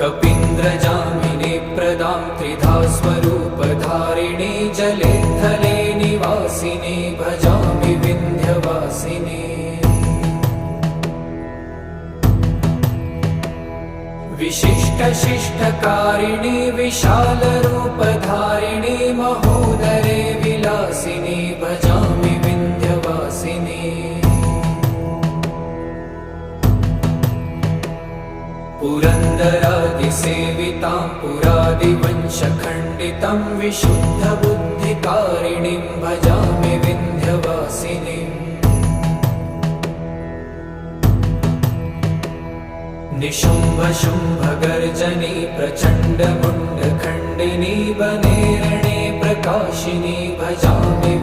कपीन्द्रजामिने प्रदां त्रिधा स्वरूपधारिणे जले थले निवासिने भजामि विन्ध्यवासिने। विशिष्टशिष्टकारिणि विशालरूपधारिणि महोदरे विलासिनि भजामि पुरन्दरादिसेवितां पुरादिवंशखण्डितं विशुद्धबुद्धिकारिणीं भजामि विन्ध्यवासिनीम् निशुम्भशुम्भगर्जनि प्रचण्डमुण्डखण्डिनि वनेरणे प्रकाशिनि भजामि